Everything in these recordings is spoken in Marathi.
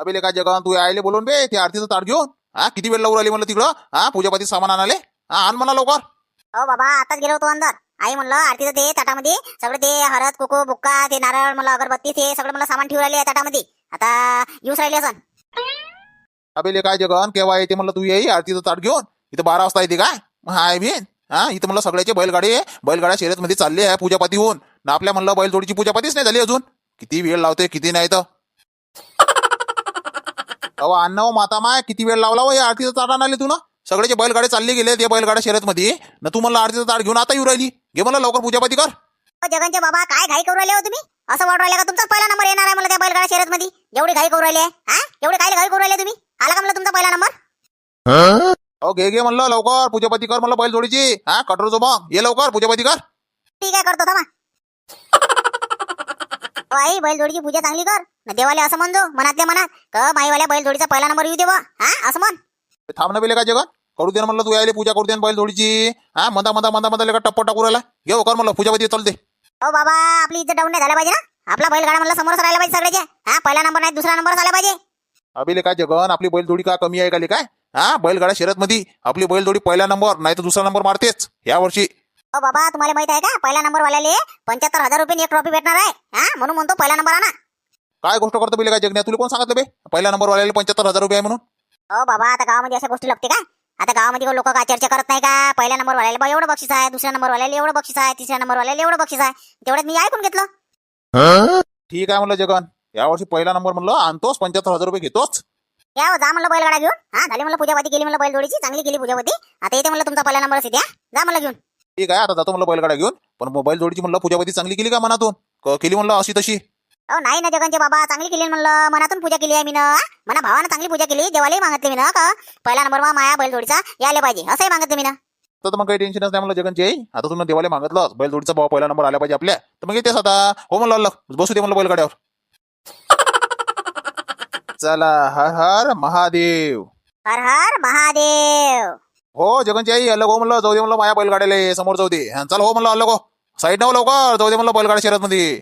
अबे लेका जगन तू आयले बोलून बे ते आरतीचं ताट घेऊन. हा किती वेळ लावून राहिली म्हणलं तिकडं? हा पूजापाती सामान आणाले हा आण म्हणा लवकर. हो बाबा आताच गेलो होतो अंदर. आई म्हणलं आरतीचं ते ताटामध्ये सगळं ते हळद कुकू बुक्का ते नारळ मला अगरबत्ती ते सगळं मला सामान ठेवून राहिले ताटामध्ये. आता येऊच राहिले असं अबे लेका जगन केव्हा येते म्हणलं तू येई आरतीचं ताट घेऊन. इथं बारा वाजता येते काय? हाय बिन हा इथं म्हणलं सगळ्याचे बैलगाडी बैलगाड्या शर्यत मध्ये चालले आहे पूजापाती होऊन ना आपल्या म्हणलं बैलजोडीची पूजापातीच नाही झाली अजून. किती वेळ लावते किती नाही तर. अहो अण्णा हो माता माय किती वेळ लावला हो या आरतीचं ताट आणाले तू ना सगळ्याचे बैलगाडे चालले गेले ते बैलगाड्या शर्यत मध्ये ना तू म्हणलं आरतीचं ताट घेऊन आता येऊ राहिली. घे म्हणलं लवकर पूजापाती कर. जगनचे बाबा काय घाई करू राहिले हो तुम्ही? असं वाटू राहिले का तुमचा पहिला नंबर येणार आहे मला त्या बैलगाडा शर्यत मध्ये एवढी घाई करू राहिले हा? एवढी काय घाई करू राहिले तुम्ही? आला का मला तुमचा पहिला नंबर? अहो घे घे म्हणलं लवकर पूजापाती कर म्हणलं बैलजोडीची हा कटोरचो मग ये लवकर पूजापाती कर. ठीक आहे करतो थांबा. आई बैलजोडीची पूजा चांगली कर. न देवाले असं म्हणजो मनातल्या मनात क माईवाल्या बैलजोडीचा पहिला नंबर येऊ दे बुवा. हा असं म्हण. थांब ना बेले का जगन करू दे ना म्हणलं तू यायला पूजा करू दे ना बैलजोडीची. हा म्हणता म्हणता म्हणता म्हणता लेका टप्पा टाकू राहिला. घे हो कर म्हणलं पूजापाती चालते हो बाबा आपली इज्जत डाऊन नाही झाला पाहिजे ना? आपला बैलगाडा म्हणलं समोरच राहिला पाहिजे सगळ्याचे हा पहिला नंबर नाही दुसरा नंबर आला पाहिजे. अभिले काय जगन आपली बैलजोडी का कमी आहे का ले काय? हा बैलगाडा मध्ये आपली बैलजोडी पहिला नंबर नाही तर दुसरा नंबर मारतेच. या हो बाबा तुम्हाला माहीत आहे का? पहिला नंबर वाल्याले पंच्याहत्तर हजार रुपये एक ट्रॉफी भेटणार आहे. हा? म्हणून म्हणतो पहिला नंबर आणा. काय गोष्ट करतो बेले काय जगण्या? तुला कोण सांगितलं बे? पहिला नंबर वाल्याला पंच्याहत्तर हजार रुपये आहे म्हणून. हो बाबा आता गावामध्ये अशा गोष्टी लागते का? आता गावामध्ये लोक काय चर्चा करत नाही का? पहिल्या नंबर वाल्याला बा एवढं बक्षीस आहे दुसऱ्या नंबर वाल्याला एवढं बक्षीस आहे तिसऱ्या नंबर वाल्याला एवढं बक्षीस आहे. तेवढ्यात मी ऐकून घेतलं. ठीक आहे म्हणलं जगन. या वर्षी पहिला नंबर म्हणलं आणतोच पंच्याहत्तर हजार रुपये घेतोच या हो, जा म्हणलं बैलगाडा घेऊन. हा झाली म्हणलं पूजापती केली म्हणलं बैलजोडीची चांगली केली पूजापती आता येते म्हणलं तुमचा पहिला नंबर असेल या जा म्हणलं घेऊन. ठीक आहे आता जातो म्हणलं बैलगाडा घेऊन. पण मोबाईल जोडीची म्हणलं पूजापती चांगली केली का मनातून? क- केली म्हणलं अशी तशी? नाही ना जगनचे बाबा चांगली केली म्हणलं. मनातून पूजा केली आहे मी ना. मना भावानं चांगली पूजा केली. देवालाही मागितले मी ना का. पहिला नंबर मा माया बैलजोडीचा यायला पाहिजे. असंही मागितलं मी ना. तर मग काही टेन्शनच नाही म्हणलं जगनची आई. आता तुम्ही देवाला मागितलं. बैलजोडीचा भाव पहिला नंबर आला पाहिजे आपल्या. तर मग येतेच आता. हो म्हणलं अल्लग. बसू दे म्हणलं बैलगाड्यावर. चला हर हर महादेव. हर हर महादेव. हो जगनची आई अलग हो म्हणलं जाऊ दे म्हणलं माया बैलगाड्याला समोर जाऊ दे. हा, चल हो म्हणलं अलग हो साईड नव लवकर जाऊ दे म्हणलं बैलगाड्या शर्यत मध्ये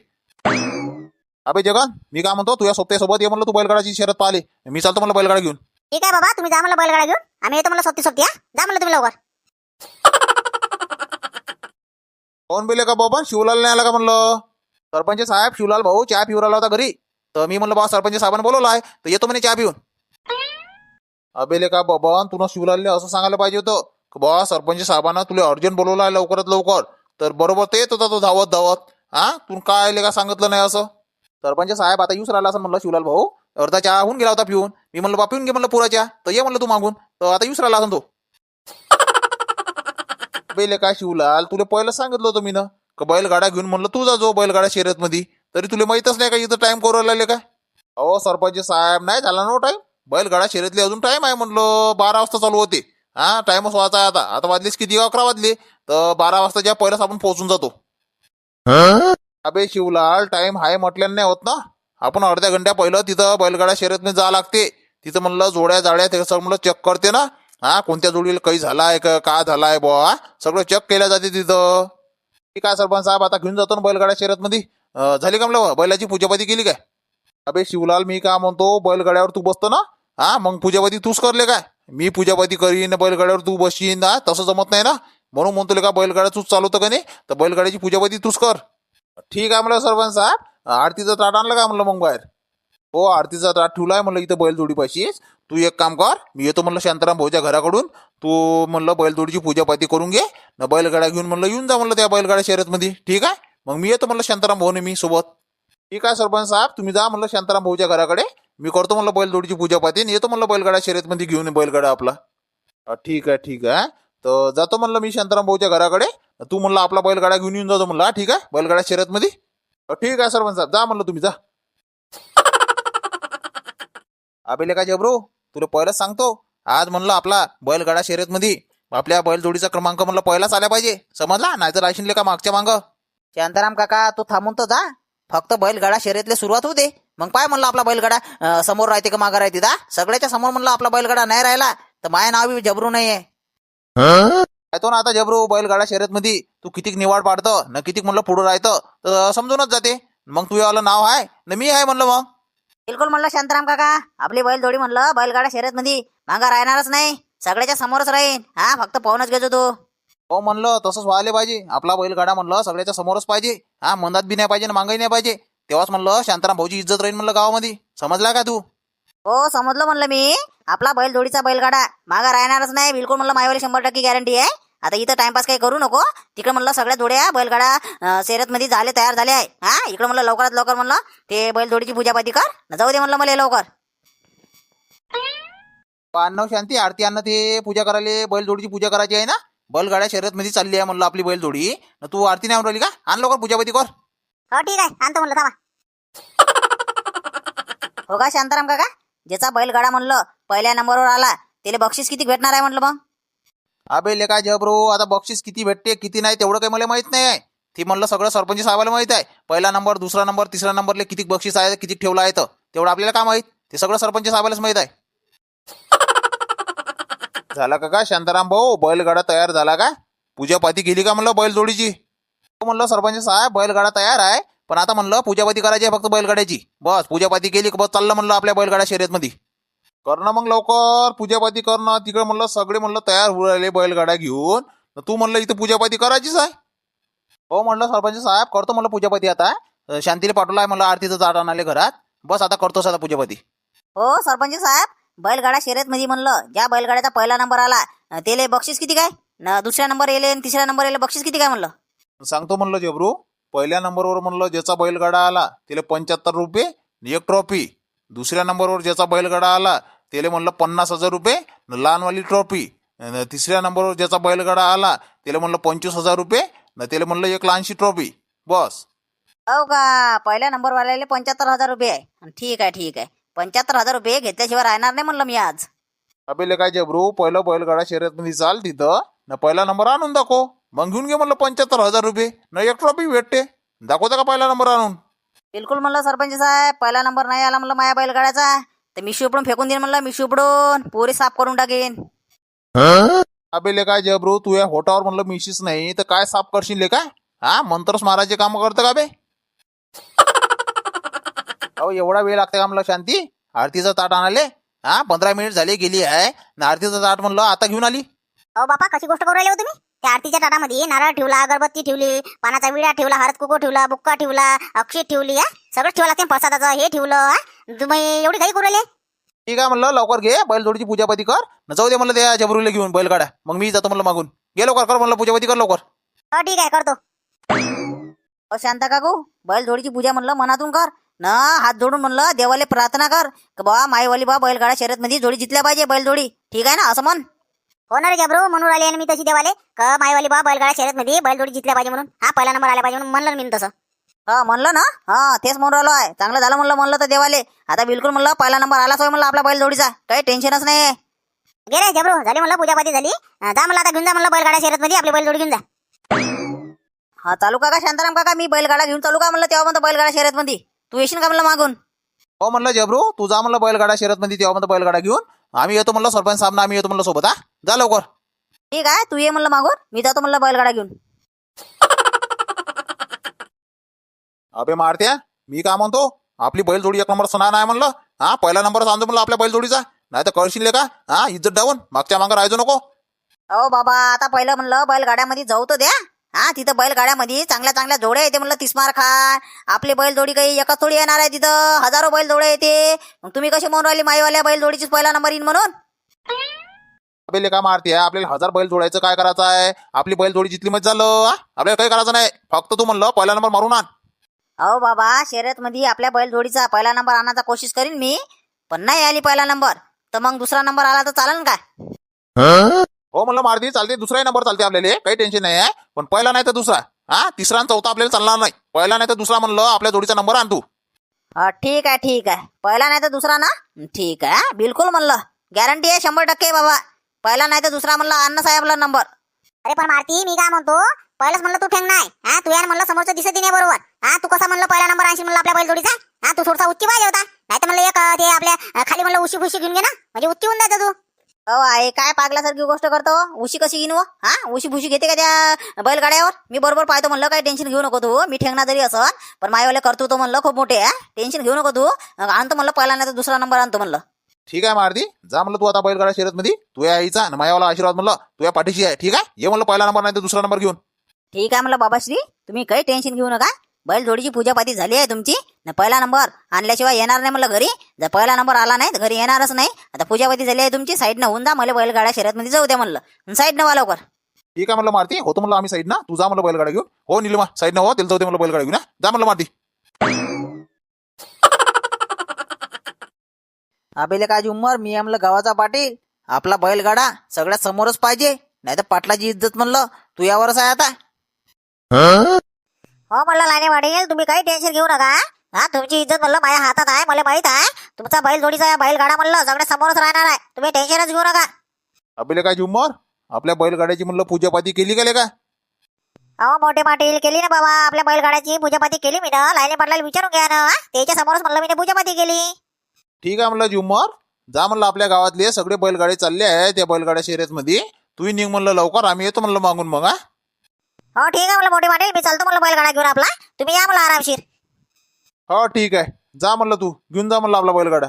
अबे जगन मी काय म्हणतो तुझ्या सोबत्यासोबत ये म्हणलं तू बैलगाडाची शर्यत पाहिली. मी चालतो म्हणलं बैलगाडा घेऊन. ठीक आहे बाबा तुम्ही जा म्हणलं बैलगाडा घेऊन. आम्ही येतो म्हणलं सोबती सोबती हा? जा म्हणलं तुम्ही लवकर. कोण बिले का बाबा? शिवलाल नाही आला का म्हणलं? सरपंच साहेब शिवलाल भाऊ चहा पिऊ राहिला होता घरी. तर मी म्हणलं बा सरपंच साहेबांनी बोलवलं आहे. तर येतो म्हणे चहा पिऊन. अबेले का बाबा तुला शिवलालने असं सांगायला पाहिजे होतं? की बा सरपंच साहेबांना तुला अर्जंट बोलवलं आहे लवकरात लवकर. तर बरोबर ते येत होता तो धावत धावत. हा? तू काय आले का सांगितलं नाही असं? सरपंच साहेब आता येऊच राहिला असं म्हणलं शिवलाल भाऊ. अर्धा चहा होऊन गेला होता पिऊन. मी म्हणलं बा पिऊन घे म्हणलं पुरा चहा तर ये म्हणलं तू मागून. तर आता येऊच राहिला असं तो बैल काय शिवलाल तुला पहिलं सांगितलं होतं मी ना का बैलगाडा घेऊन म्हणलं तू जा जो बैलगाडा शर्यत मध्ये तरी तुला माहीतच नाही का इथं टाइम करू लागले काय अहो सरपंच साहेब नाही झाला ना टाइम बैलगाडा शर्यतले अजून टाइम आहे म्हणलं बारा वाजता चालू होते. हा टाइमच वाचा आता. आता वाजलेच किती? अकरा वाजले. तर बारा वाजताच्या पहिलाच आपण पोहोचून जातो. अबे शिवलाल टाइम आहे म्हटल्यानं नाही होत ना? आपण अर्ध्या घंट्या पहिलं तिथं बैलगाडा शर्यत जा लागते. तिथं म्हणलं जोड्या जाड्या ते सगळं म्हणलं चेक करते ना? हा कोणत्या जोडीला काही झालाय का झालाय बुवा? सगळं चेक केल्या जाते तिथं. ठीक आहे सरपंच साहेब आता घेऊन जातो ना बैलगाड्या शर्यत मध्ये झाली का म्हणलं बैलाची पूजापाती केली काय? अबे शिवलाल मी का म्हणतो बैलगाड्यावर तू बसतो ना? हा मग पूजापाती तूच करले काय? मी पूजापाती करीन बैलगाड्यावर तू बसशीन ना? तसं जमत नाही ना? म्हणून म्हणतो का बैलगाड्या तूच चालवतं का नाही? तर बैलगाड्याची पूजापाती तूच कर. ठीक आहे म्हणलं सरपंच साहेब. आरतीचा ताट आणलं का म्हणलं मग बाहेर? हो आरतीचा ताट ठेवलाय म्हणलं इथं बैलजोडीपाशीच. तू एक काम कर मी येतो म्हणलं शांताराम भाऊच्या घराकडून. तू म्हणलं बैलजोडीची पूजापाती करून घे. न बैलगाड्या घेऊन म्हणलं येऊन जा म्हणलं त्या बैलगाड्या शर्यतमध्ये. ठीक आहे? मग मी येतो म्हणलं शांताराम भाऊ मी सोबत. ठीक आहे सरपंच साहेब तुम्ही जा म्हणलं शांताराम भाऊच्या घराकडे. मी करतो म्हणलं बैलजोडीची पूजापाती आणि येतो म्हणलं बैलगाड्या शर्यतमध्ये घेऊन बैलगाडा आपला. ठीक आहे ठीक आहे तर जातो म्हणलं मी शांताराम भाऊच्या घराकडे. तू म्हणलं आपला बैलगाडा घेऊन येऊन जातो म्हणलं ठीक आहे बैलगाड्या शर्यतमध्ये. ठीक आहे सरपंच साहेब जा म्हणलं तुम्ही जा. अबेले का जबरू तुला पहिलंच सांगतो. आज म्हणलं आपला बैलगाडा शर्यत मध्ये आपल्या बैलजोडीचा क्रमांक म्हणलं पहिलाच आला पाहिजे. समजला? नाहीतर राशीनले का मागच्या मांग. शांताराम काका तू थांबून तर जा. फक्त बैलगाडा शर्यतले सुरुवात दे. मग पाय म्हणलं आपला बैलगाडा समोर राहते का मागं राहते दा? सगळ्याच्या समोर म्हणलं आपला बैलगाडा नाही राहिला तर माय नाव बी जबरू नाहीये. तो ना आता जबरू बैलगाडा शर्यत मध्ये तू कितीक निवाड पाडतं न कितीक म्हणलं पुढं राहतं तर समजूनच जाते. मग तू आलं नाव आहे न मी आहे म्हणलं मग. बिलकुल म्हणलं शांताराम काका आपली बैलजोडी म्हणलं बैलगाडा शर्यतमध्ये मागा राहणारच नाही सगळ्याच्या समोरच राहीन. हा फक्त पाहूनच घेतो तो. हो म्हणलं तसंच व्हायला पाहिजे. आपला बैलगाडा म्हणलं सगळ्याच्या समोरच पाहिजे. हा मनात बी नाही पाहिजे ना मागही नाही पाहिजे. तेव्हाच म्हणलं शांताराम भाऊची इज्जत राहील म्हणलं गावामध्ये. समजला का तू? हो समजलं म्हणलं मी. आपला बैलजोडीचा बैलगाडा मागा राहणारच नाही. बिलकुल म्हणलं मायवाली शंभर टक्के गॅरंटी आहे. आता इथं टाइमपास काही करू नको. तिकडे म्हणलं सगळ्या जोड्या बैलगाडा शर्यतमध्ये झाले तयार झाले आहे. हा इकडे म्हणलं लवकरात लवकर म्हणलं ते बैलजोडीची पूजापाती कर. जाऊ दे म्हणलं मला लवकर. अन्नव शांती आरती अन्न ते पूजा करायला बैलजोडीची पूजा करायची आहे ना? बैलगाड्या शर्यतमध्ये चालली आहे म्हणलं आपली बैलजोडी. न तू आरती नाही राहिली का? आण लवकर पूजापाती कर. हो ठीक आहे. आणतो म्हणलं थांबा. हो का शांताराम काका? ज्याचा बैलगाडा म्हणलं पहिल्या नंबरवर आला त्याला बक्षीस किती भेटणार आहे म्हणलं मग? अबे लेका जबरो आता बक्षीस किती भेटते किती नाही तेवढं काही मला माहीत नाही. आहे ती म्हणलं सगळं सरपंच साहेबाला माहीत आहे. पहिला नंबर दुसरा नंबर तिसरा नंबरले किती बक्षीस आहे किती ठेवलं आहे तर तेवढं आपल्याला काय माहीत? ते सगळं सरपंच साहेबालाच माहीत आहे. झाला का का शांताराम भाऊ बैलगाडा तयार झाला का पूजापाती केली का म्हणलं बैलजोडीची? हो म्हणलं सरपंच साहेब बैलगाडा तयार आहे. पण आता म्हणलं पूजापाती करायची आहे फक्त बैलगाड्याची. बस पूजापाती केली का बस चाललं म्हणलं आपल्या बैलगाडा शर्यतमध्ये. करणं मग लवकर पूजापाती करणं. तिकडे म्हणलं सगळे म्हणलं तयार होऊ राहिले बैलगाड्या घेऊन. तू म्हणलं इथं पूजापाती करायचीच आहे. हो म्हणलं सरपंच साहेब करतो म्हणलं पूजापाती आता. शांतीला पाठवला आहे म्हणलं आरतीचं जाड आणाले घरात. बस आता करतोस आता पूजापाती. हो सरपंच साहेब. बैलगाडा शर्यतमध्ये म्हणलं ज्या बैलगाड्याचा पहिला नंबर आला त्याले बक्षीस किती काय? न दुसऱ्या नंबर येले आणि तिसऱ्या नंबर येले बक्षीस किती काय म्हणलं? सांगतो म्हणलं जबरू पहिल्या नंबरवर म्हणलं ज्याचा बैलगाडा आला त्याला पंच्याहत्तर रुपये एक ट्रॉफी. दुसऱ्या नंबरवर ज्याचा बैलगाडा आला त्याला म्हणलं पन्नास हजार रुपये लहानवाली ट्रॉफी. तिसऱ्या नंबरवर ज्याचा बैलगाडा आला त्याला म्हणलं पंचवीस हजार रुपये आणि त्याला म्हणलं एक लहानशी ट्रॉफी. बस. हो का? पहिल्या नंबर वाल्याले पंच्याहत्तर हजार रुपये आहे. ठीक आहे ठीक आहे. पंच्याहत्तर हजार रुपये घेतल्याशिवाय राहणार नाही म्हणलं मी आज. अबे काय जबरू पहिलं बैलगाडा शर्यतमध्ये चाल तिथं. न पहिला नंबर आणून दाखव. मग घेऊन घे म्हणलं पंच्याहत्तर हजार रुपये. न एक ट्रॉफी भेटते. दाखवता का पहिला नंबर आणून? बिलकुल म्हणलं सरपंच साहेब पहिला नंबर नाही आला म्हणलं माझ्या बैलगाड्याचा. तर मी उपडून फेकून देईन म्हणलं मी उपडून पुरी साफ करून टाकेन. अबे काय जबरू तू या होटावर म्हणलं मिशीस नाही तर काय साफ करशील काय? हा मंत्रच मारायचे काम करतं का बे? अहो एवढा वेळ लागते का म्हणलं शांती? आरतीचं ताट आणाले हा पंधरा मिनिट झाले गेली आहे. न आरतीचं ताट म्हणलं आता घेऊन आली. अहो बापा कशी गोष्ट करू राहिले हो तुम्ही? त्या आरतीच्या ताटामध्ये नारळ ठेवला अगरबत्ती ठेवली पानाचा विडा ठेवला हळद कुकू ठेवला बुक्का ठेवला अक्षय ठेवली हा? सगळं ठेवलं लागते प्रसादाचं हे ठेवलं हा? तुम्ही एवढी घाई करू राहिले? ठीक आहे म्हणलं लवकर घे बैलजोडीची पूजापाती कर. न जाऊ दे म्हणलं त्या जबरूला घेऊन बैलगाड्या. मग मी जातो म्हणलं मागून. घे लवकर कर म्हणलं पूजापाती कर लवकर. हो ठीक आहे करतो. अ शांता काकू बैलजोडीची पूजा म्हणलं मनातून कर. ना हात जोडून म्हणलं देवाले प्रार्थना कर. की बा माईवाली बा बैलगाडा शर्यतमध्ये जोडी जितल्या पाहिजे बैलजोडी. ठीक आहे ना असं म्हण. हो ना रे जबरू म्हणून राहिले मी तशी देवाले. का माईवाली बा बैलगाडा शर्यत मध्ये बैलजोडी जितल्या पाहिजे म्हणून. हा पहिला नंबर आला पाहिजे म्हणून म्हणलं ना मी तसं. हा म्हणलं ना? हा तेच म्हणून राहिलो आहे. चांगलं झालं म्हणलं म्हणलं तर देवाले. आता बिलकुल म्हणलं पहिला नंबर आलाच होय म्हणलं आपल्या बैलजोडीचा. काही टेन्शनच नाही आहे गे रे जबरू झाली म्हणलं पूजापाती झाली. जा म्हणलं आता घेऊन जा म्हणलं बैलगाडा शर्यत मध्ये आपली बैलजोडी घेऊन जा. हा चालू का का शांताराम काका मी बैलगाडा घेऊन चालू का म्हणलं तेव्हा म्हणतो बैलगाडा शर्यतमध्ये? तू येशील का म्हणलं मागून? हो म्हणलं जबरू तू जा म्हणलं बैलगाडा शर्यतमध्ये तेव्हा म्हणलं बैलगाडा घेऊन. आम्ही येतो म्हणलं सरपंच साहेब आम्ही येतो म्हणलं सोबत हा? जा लवकर. ठीक आहे तू ये म्हणलं मागून मी जातो म्हणलं बैलगाडा घेऊन. अबे मारत्या मी काय म्हणतो? आपली बैलजोडी एक नंबर सणा नाही म्हणलं हा? पहिला नंबर आणतो म्हणलं आपल्या बैलजोडीचा. नाही तर कळशील का? हा? इज्जत डावून मागच्या मागं राहायचो नको. अहो बाबा आता पहिलं म्हणलं बैलगाड्यामध्ये जाऊ तर द्या. हा तिथं बैलगाड्यामध्ये चांगल्या चांगल्या जोड्या येते म्हणलं तिस्मार खान. आपली बैलजोडी काही एकच थोडी येणार आहे तिथं. हजारो बैलजोड्या येते. मग तुम्ही कसे म्हणून राहिले माईवाल्या बैलजोडीचीच पहिला नंबर येईन म्हणून? अबे का मारते आपल्याला हजार बैल जोडायचं काय करायचं आहे? आपली बैलजोडी जितली मत झालं हा? आपल्याला काही करायचं नाही. फक्त तू म्हणलं पहिला नंबर मारून आण. अहो बाबा शर्यतमध्ये आपल्या बैलजोडीचा पहिला नंबर आणायचा कोशिश करीन मी पण नाही आली पहिला नंबर तर मग दुसरा नंबर आला तर चालेल का हो म्हणलं मारती चालते. दुसराही नंबर चालते आपल्याला. काही टेन्शन नाही आहे पण पहिला नाही तर दुसरा. हा? तिसरा आणि चौथा आपल्याला चालणार नाही. पहिला नाही तर दुसरा म्हणलं आपल्या जोडीचा नंबर आण तू. हा, ठीक आहे ठीक आहे. पहिला नाही तर दुसरा ना? ठीक आहे बिलकुल म्हणलं. गॅरंटी आहे शंभर टक्के बाबा. पहिला नाही तर दुसरा म्हणलं अण्णा साहेबला नंबर अरे पण मारती मी काय म्हणतो? पहिलंच म्हणलं तू ठेंग नाही. हा तू यार म्हणलं समोरचं दिसत नाही बरोबर. हा तू कसा म्हणलं पहिला नंबर आणशील म्हणलं आपल्या बैलजोडीचा हा तू थोडासा उच्ची पाहिजे होता. नाही तर म्हणलं एक अं, ते आपल्या अं, खाली म्हणलं उशी फुशी घेऊन घे ना. म्हणजे उच्ची होऊन जायचं तू. अहो आहे काय पागल्यासारखी गोष्ट करतो? उशी कशी घेईन? हा? उशी भुशी घेते का त्या बैलगाड्यावर? मी बरोबर पाहतो म्हणलं काही टेन्शन घेऊ नको तू. मी ठेंगणा जरी असं पण मायवाले करतो तो म्हणलं खूप मोठे आहे. टेन्शन घेऊ नको तू. आणतो म्हणलं पहिला नाही तर दुसरा नंबर आणतो म्हणलं. ठीक आहे मारती. जा म्हणलं तू आता बैलगाडा शर्यतमध्ये. तू या आईचा आणि मायावाला आशीर्वाद म्हणलं तू या पाठीशी आहे. ठीक आहे? ये म्हणलं पहिला नंबर नाही तर दुसरा नंबर घेऊन. ठीक आहे म्हणलं बाबाश्री. तुम्ही काही टेन्शन घेऊ नका. बैल जोडीची पूजापाती झाली आहे तुमची? न पहिला नंबर. आणल्याशिवाय येणार नाही म्हणलं घरी. जर पहिला नंबर आला नाही तर घरी येणारच नाही. आता पूजापाती झाली आहे तुमची. साईडनं होऊन जा मला बैलगाड्या शर्यतमध्ये जाऊ द्या म्हणलं. साईडनं वा लवकर. ठीक आहे म्हणलं मारती. होतो म्हणलं आम्ही साईड ना तू जा म्हणलं बैलगाडा घेऊन. हो निलिमा. साईड ना हो तिला जाऊ दे म्हणलं बैलगाडा घेऊन. जा म्हणलं मारती. अबेले काय उमर. मी आहे म्हणलं गावाचा पाटील. आपला बैलगाडा सगळ्यात समोरच पाहिजे. नाही तर पाटलाची इज्जत म्हणलं. तू यावरच आहे आता. हो म्हणलं लाईने वाढेल. तुम्ही काही टेन्शन घेऊ नका. हा तुमची इज्जत म्हणलं माझ्या हातात आहे मला माहीत आहे. तुमचा बैल जोडीचा बैलगाडा म्हणलं सगळ्या समोरच राहणार आहे. तुम्ही टेन्शनच घेऊ नका. अबेले काय झुम्मर? आपल्या बैलगाड्याची म्हणलं पूजापाती केली का का? अहो मोठे पाटील केली ना बाबा. आपल्या बैलगाड्याची पूजापाती केली मी ना. लाईने पाटलाला विचारून घ्या ना. त्याच्या समोरच म्हणलं मी पूजापाती केली. ठीक आहे म्हणलं झुम्मर. जा म्हणलं आपल्या गावातले सगळे बैलगाडे चालले आहे त्या बैलगाड्या शर्यतमध्ये. तूही निघ म्हणलं लवकर. आम्ही येतो म्हणलं मागून मग हा. हो ठीक आहे म्हणलं मोठे पाटील. मी चालतो म्हणलं बैलगाडा घेऊन आपला. तुम्ही या मला आरामशीर. हो ठीक आहे. जा म्हणलं तू. घेऊन जा म्हणलं आपला बैलगाडा.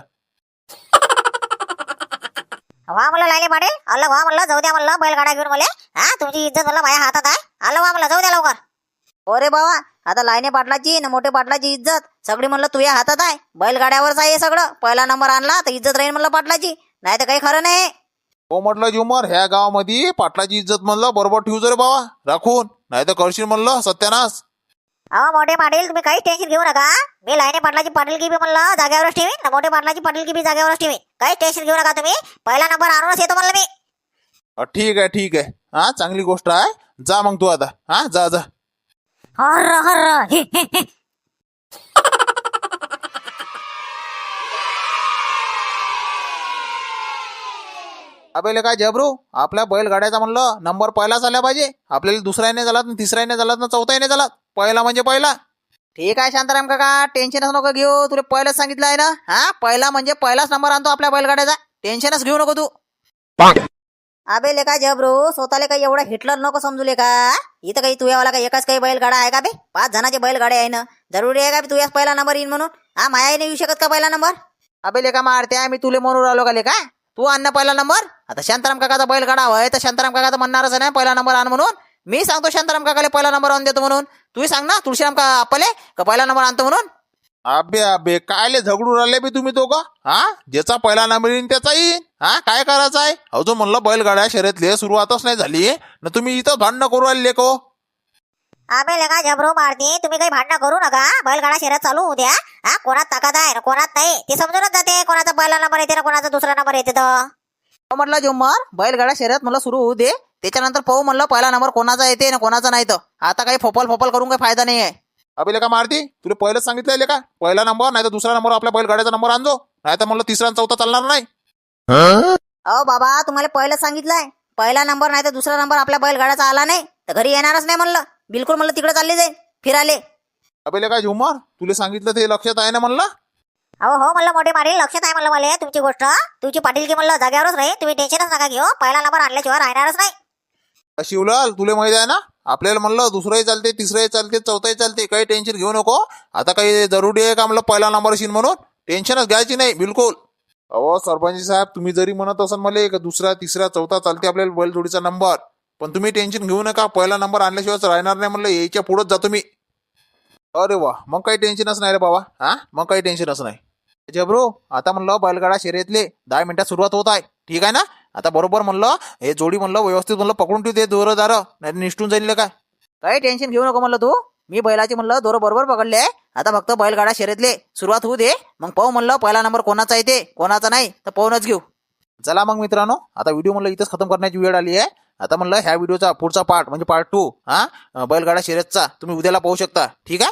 वा म्हणलं लाईने पाटील. आलं वा म्हणलं जाऊ द्या म्हणलं बैलगाडा घेऊन मला. हा तुमची इज्जत म्हणलं माझ्या हातात आहे. आलं वा म्हणलं जाऊ द्या लवकर. अरे बाबा आता लाईने पाटलाची न मोठे पाटलाची इज्जत. सगळी म्हणलं तुझ्या हातात आहे. बैलगाड्यावरच आहे हे सगळं. पहिला नंबर आणला तर इज्जत राहील म्हणलं पाटलाची. नाही तर काही खरं नाही. हो म्हटलं झुमर ह्या गावामध्ये पाटलाची इज्जत म्हणलं बरोबर ठेवू जरे बाबा राखून. नाही तर करशील म्हणलं सत्यानाश. अहो मोठे पाटील तुम्ही काही टेन्शन घेऊ नका. मी लाईने पाटलाची पाटील की बी म्हणलं जागेवरच ठेवीन. ना मोठे पाटलाची पाटील की बी जागेवरच ठेवीन. काही टेन्शन घेऊ नका तुम्ही. पहिला नंबर आणूनच येतो म्हणलं मी. अ, ठीक आहे ठीक आहे. हा चांगली गोष्ट आहे. जा मग तू आता. हा जा जा. हर हर हि, हि, हि. अबेले काय जबरू? आपल्या बैलगाड्याचा म्हणलं नंबर पहिलाच आला पाहिजे. आपल्याला दुसरा नाही झाला तिसरा नाही झाला नाही झाला पहिला म्हणजे पहिला. ठीक आहे शांताराम काका टेन्शनच नको घेऊ. तुला पहिलंच सांगितलं आहे ना? हा? पहिला म्हणजे पहिलाच नंबर आणतो आपल्या बैलगाड्याचा. टेन्शनच घेऊ नको तू. अबे लेका जबरू स्वतःला काही एवढा हिटलर नको समजूले का इथं काही तुझ्यावाला काही एकाच काही बैलगाडा आहे का बे? पाच जणांचे बैलगाडे आहे ना. जरुरी आहे का बे तुझ्याच पहिला नंबर येईन म्हणून? हा माया येऊ शकत का पहिला नंबर अबे लेका मारते मी तुले म्हणून राहिलो का लेका? तू आण ना पहिला नंबर? आता शांताराम काकाचा बैल हवाय तर शांताराम काका तर म्हणणारच नाही पहिला नंबर आण म्हणून. मी सांगतो शांताराम काकाला पहिला नंबर आणून देतो म्हणून. तूही सांग ना तुळशीराम का आपले का पहिला नंबर आणतो म्हणून? अबे अबे कायले झगडू राहिले बी तुम्ही तो हा? ज्याचा पहिला नंबर येईन त्याचा येईन. हा? काय करायचं आहे? अजून म्हणलं बैलगाड्या शर्यतले सुरुवातच नाही झाली. ना तुम्ही इथं भांडणं करू राहिले को? आम्ही लगा जबरू मारती तुम्ही काही भांडणं करू नका बैलगाडा शर्यत चालू होऊ द्या. हा? कोणात ताकद आहे ना कोणात नाही ते समजूनच जाते. कोणाचा पहिला नंबर येते ना कोणाचा दुसरा नंबर येते तर. म्हटलं जुम्मर बैलगाडा शर्यत मला सुरू होऊ दे. त्याच्यानंतर पाहू म्हणलं पहिला नंबर कोणाचा येते ना कोणाचा नाही तर. आता काही फोपल फोपल करून काही फायदा नाही आहे. अबे का मारती तुला पहिलेच सांगितलं का पहिला नंबर नाही तर दुसरा नंबर आपल्या बैलगाड्याचा नंबर आणजो. नाही तर म्हणलं तिसरा आणि चौथा चालणार नाही. अहो बाबा तुम्हाला पहिलं सांगितलंय. पहिला नंबर नाही तर दुसरा नंबर आपल्या बैलगाड्याचा आला नाही. तर घरी येणारच नाही म्हणलं. बिलकुल म्हणलं तिकडे चालले जाईल फिराले. अबे काय झुमर? तुला सांगितलं ते लक्षात आहे ना म्हणलं? अहो हो म्हणलं मोठे पाटील लक्षात आहे म्हणलं मला तुमची गोष्ट. तुमची पाटील की म्हणलं जागेवरच राहील तुम्ही टेन्शनच नका घेऊ. पहिला नंबर आणल्याशिवाय राहणारच नाही. शिवलाल तुला माहिती आहे ना? आपल्याला म्हणलं दुसरंही चालते तिसरंही चालते चौथंही चालते. काही टेन्शन घेऊ नको. आता काही जरुरी आहे का म्हणलं पहिला नंबर येशील म्हणून? टेन्शनच घ्यायची नाही बिलकुल. अहो सरपंच साहेब तुम्ही जरी म्हणत असाल मला का दुसरा तिसरा चौथा चालते आपल्याला बैलजोडीचा नंबर. पण तुम्ही टेन्शन घेऊ नका पहिला नंबर आणल्याशिवाय राहणार नाही म्हणलं यायच्या पुढंच जातो मी अरे वा मग काही टेन्शनच नाही रे बाबा हा? मग काही टेन्शनच नाही. जबरो आता म्हणलं बैलगाडा शर्यतले दहा मिनिटात सुरुवात होत आहे. ठीक आहे ना? आता बरोबर म्हणलं हे जोडी म्हणलं व्यवस्थित म्हणलं पकडून ठेवते दोरं दारं नाही निष्ठून जाईल काय काही टेन्शन घेऊ नको म्हणलं तू. मी बैलाचे म्हणलं दोरं बरोबर पकडले. आता फक्त बैलगाडा शर्यतले सुरुवात होऊ दे. मग पाहू म्हणलं पहिला नंबर कोणाचा येते कोणाचा नाही तर पाहूनच घेऊ. चला मग मित्रांनो आता व्हिडिओ म्हणलं इथंच खतम करण्याची वेळ आली आहे. आता म्हणलं ह्या व्हिडिओचा पुढचा पार्ट म्हणजे पार्ट टू हा? बैलगाडा शर्यतचा तुम्ही उद्याला पाहू शकता. ठीक आहे?